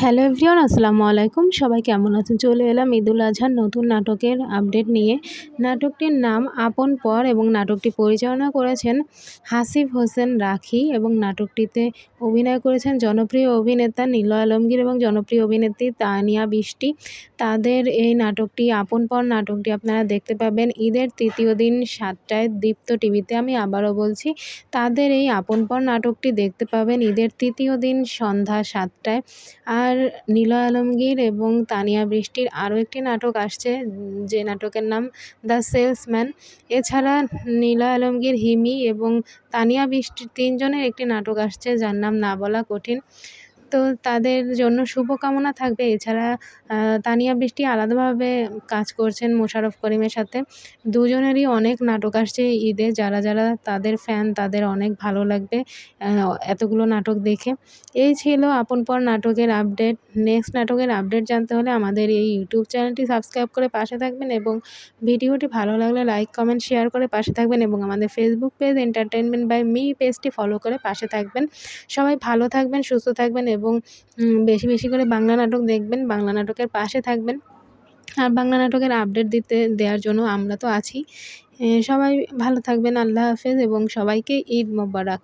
Hello everyone, আসসালামু আলাইকুম। সবাই কেমন আছেন? চলে এলাম ঈদুল আজহার নতুন নাটকের আপডেট নিয়ে। নাটকটির নাম আপন পর এবং নাটকটি পরিচালনা করেছেন হাসিফ হোসেন রাখি এবং নাটকটিতে অভিনয় করেছেন জনপ্রিয় অভিনেতা নীল আলমগীর এবং জনপ্রিয় অভিনেত্রী তানিয়া বৃষ্টি। তাদের এই নাটকটি আপন পর নাটকটি আপনারা দেখতে পাবেন ঈদের তৃতীয় দিন সাতটায় দীপ্ত টিভিতে। আমি আবারও বলছি, তাদের এই আপন পর নাটকটি দেখতে পাবেন ঈদের তৃতীয় দিন সন্ধ্যা সাতটায়। আর নীলা আলমগীর এবং তানিয়া বৃষ্টির আরও একটি নাটক আসছে, যে নাটকের নাম দ্য সেলসম্যান। এছাড়া নীলা আলমগীর, হিমি এবং তানিয়া বৃষ্টির তিনজনের একটি নাটক আসছে, যার নাম না বলা কঠিন। তো তাদের জন্য শুভকামনা থাকবে। এছাড়া তানিয়া বৃষ্টি আলাদাভাবে কাজ করছেন মোশাররফ করিমের সাথে। দুজনেরই অনেক নাটক আসছে ঈদে। যারা যারা তাদের ফ্যান তাদের অনেক ভালো লাগবে এতগুলো নাটক দেখে। এই ছিল আপন পর নাটকের আপডেট। নেক্সট নাটকের আপডেট জানতে হলে আমাদের এই ইউটিউব চ্যানেলটি সাবস্ক্রাইব করে পাশে থাকবেন এবং ভিডিওটি ভালো লাগলে লাইক, কমেন্ট, শেয়ার করে পাশে থাকবেন এবং আমাদের Facebook page entertainment by me পেজটি ফলো করে পাশে থাকবেন। সবাই ভালো থাকবেন, সুস্থ থাকবেন এবং বেশি বেশি করে বাংলা নাটক দেখবেন, বাংলা নাটকের পাশে থাকবেন। আর বাংলা নাটকের আপডেট দিতে, দেওয়ার জন্য আমরা তো আছি। সবাই ভালো থাকবেন, আল্লাহ হাফেজ এবং সবাইকে ঈদ মোবারক।